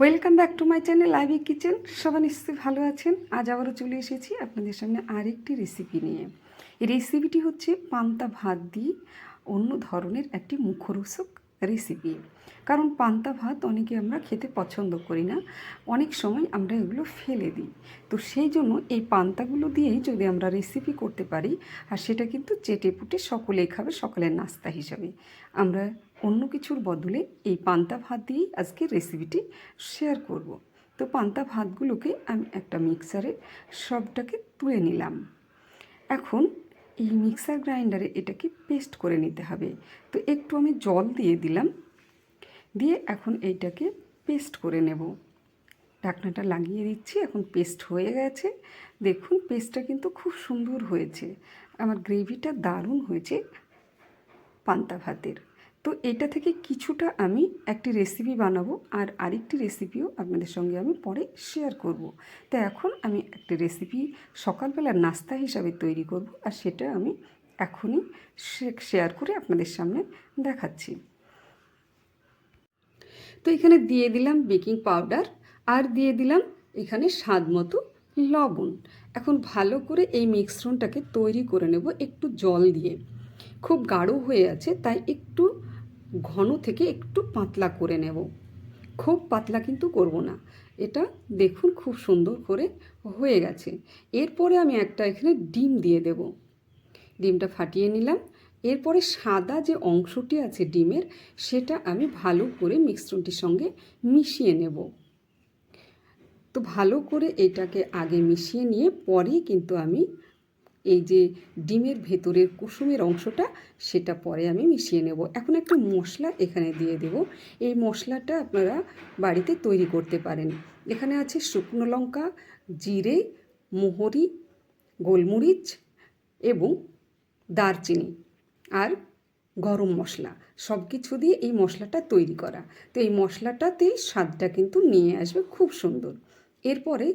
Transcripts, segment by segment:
Welcome back to my channel লাইভি kitchen সবাই নিশ্চয়ই ভালো আছেন? আজ আবারও চলে এসেছি আপনাদের সামনে আরেকটি রেসিপি নিয়ে। এই রেসিপিটি হচ্ছে পান্তা ভাত দিয়ে অন্য ধরনের একটি মুখরোচক রেসিপি কারণ পান্তা ভাত অনেকে আমরা খেতে পছন্দ করি না, অনেক সময় আমরা এগুলো ফেলে দিই। তো সেই জন্য এই পান্তাগুলো দিয়েই যদি আমরা রেসিপি করতে পারি, আর সেটা কিন্তু চেটে পুটে সকলেই খাবে, সকালের নাস্তা হিসাবে। আমরা অন্য কিছুর বদলে এই পান্তা ভাত দিয়েই আজকে রেসিপিটি শেয়ার করব। তো পান্তা ভাতগুলোকে আমি একটা মিক্সারে সবটাকে তুলে নিলাম। এখন এই মিক্সার গ্রাইন্ডারে এটাকে পেস্ট করে নিতে হবে। তো একটু আমি জল দিয়ে দিলাম। দিয়ে এখন এইটাকে পেস্ট করে নেব। ঢাকনাটা লাগিয়ে দিচ্ছি, এখন পেস্ট হয়ে গেছে। দেখুন পেস্টটা কিন্তু খুব সুন্দর হয়েছে। আমার গ্রেভিটা দারুণ হয়েছে পান্তা ভাতের। তো এটা থেকে কিছুটা আমি একটি রেসিপি বানাবো আর আরেকটি রেসিপিও আপনাদের সঙ্গে আমি পরে শেয়ার করব। তো এখন আমি একটি রেসিপি সকালবেলার নাস্তা হিসাবে তৈরি করব আর সেটা আমি এখনই শেয়ার করে আপনাদের সামনে দেখাচ্ছি। তো এখানে দিয়ে দিলাম বেকিং পাউডার আর দিয়ে দিলাম এখানে স্বাদ মতো লবণ। এখন ভালো করে এই মিশ্রণটাকে তৈরি করে নেব একটু জল দিয়ে। খুব গাঢ় হয়ে আছে তাই একটু ঘন থেকে একটু পাতলা করে নেব। খুব পাতলা কিন্তু করব না। এটা দেখুন খুব সুন্দর করে হয়ে গেছে। এরপরে আমি একটা এখানে ডিম দিয়ে দেব। ডিমটা ফাটিয়ে নিলাম। এরপরে সাদা যে অংশটি আছে ডিমের, সেটা আমি ভালো করে মিশ্রণটির সঙ্গে মিশিয়ে নেব। তো ভালো করে এটাকে আগে মিশিয়ে নিয়ে পরে কিন্তু আমি এই যে ডিমের ভেতরের কুসুমের অংশটা, সেটা পরে আমি মিশিয়ে নেব। এখন একটা মশলা এখানে দিয়ে দেব। এই মশলাটা আপনারা বাড়িতে তৈরি করতে পারেন। এখানে আছে শুকনো লঙ্কা, জিরে, মোহরি, গোলমরিচ এবং দারচিনি আর গরম মশলা। সব কিছু দিয়ে এই মশলাটা তৈরি করা। তো এই মশলাটাতেই স্বাদটা কিন্তু নিয়ে আসবে। খুব সুন্দর। এরপরে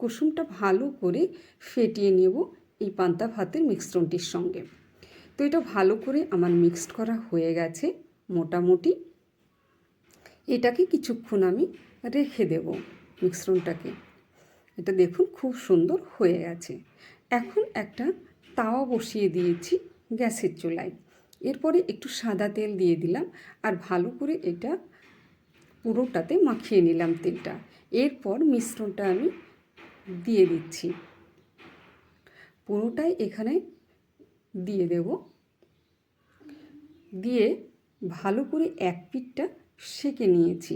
কুসুমটা ভালো করে ফেটিয়ে নেব। এই পান্তা ভাতের মিশ্রণটির সঙ্গে। তো এটা ভালো করে আমার মিক্সড করা হয়ে গেছে মোটামুটি। এটাকে কিছুক্ষণ আমি রেখে দেব মিশ্রণটাকে এটা দেখুন খুব সুন্দর হয়ে গেছে। এখন একটা তাওয়া বসিয়ে দিয়েছি গ্যাসের চুলায়। এরপরে একটু সাদা তেল দিয়ে দিলাম আর ভালো করে এটা পুরোটাতে মাখিয়ে নিলাম তেলটা। এরপর মিশ্রণটা আমি দিয়ে দিচ্ছি। পুরোটাই এখানে দিয়ে দেব। দিয়ে ভালো করে এক পিঠটা সেকে নিয়েছি।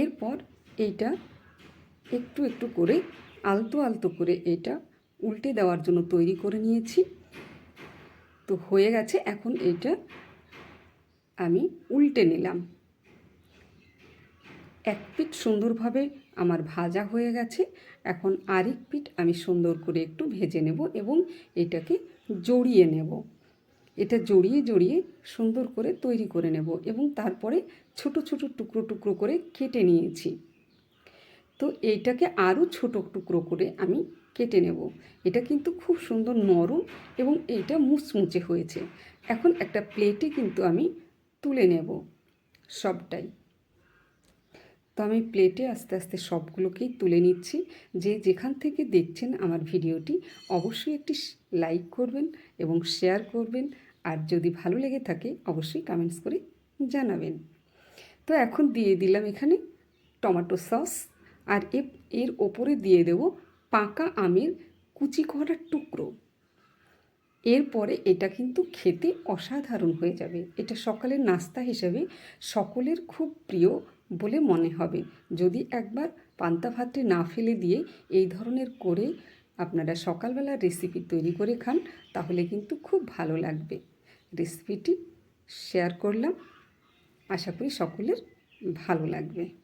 এরপর এইটা একটু একটু করে, আলতো আলতো করে এটা উল্টে দেওয়ার জন্য তৈরি করে নিয়েছি। তো হয়ে গেছে, এখন এইটা আমি উল্টে নিলাম। এক পিঠ সুন্দরভাবে আমার ভাজা হয়ে গেছে। এখন আরেক পিঠ আমি সুন্দর করে একটু ভেজে নেব এবং এটাকে জড়িয়ে নেব। এটা জড়িয়ে জড়িয়ে সুন্দর করে তৈরি করে নেব এবং তারপরে ছোট ছোট টুকরো টুকরো করে কেটে নিয়েছি। তো এইটাকে আরও ছোট টুকরো করে আমি কেটে নেব। এটা কিন্তু খুব সুন্দর নরম এবং এইটা মুচমুচে হয়েছে। এখন একটা প্লেটে কিন্তু আমি তুলে নেব সবটাই। তো আমি প্লেটে আস্তে আস্তে সবগুলোকেই তুলে নিচ্ছি। যে যেখান থেকে দেখছেন আমার ভিডিওটি, অবশ্যই একটি লাইক করবেন এবং শেয়ার করবেন। আর যদি ভালো লেগে থাকে, অবশ্যই কমেন্টস করে জানাবেন। তো এখন দিয়ে দিলাম এখানে টমেটো সস আর এর ওপরে দিয়ে দেব পাকা আমের কুচি করার টুকরো। এরপরে এটা কিন্তু খেতে অসাধারণ হয়ে যাবে। এটা সকালের নাস্তা হিসেবে সকলের খুব প্রিয় বলে মনে হবে। যদি একবার পান্তা ভাতটি না ফেলে দিয়ে এই ধরনের করে আপনারা সকালবেলা রেসিপি তৈরি করে খান, তাহলে কিন্তু খুব ভালো লাগবে। রেসিপিটি শেয়ার করলাম। আশা করি সকলের ভালো লাগবে।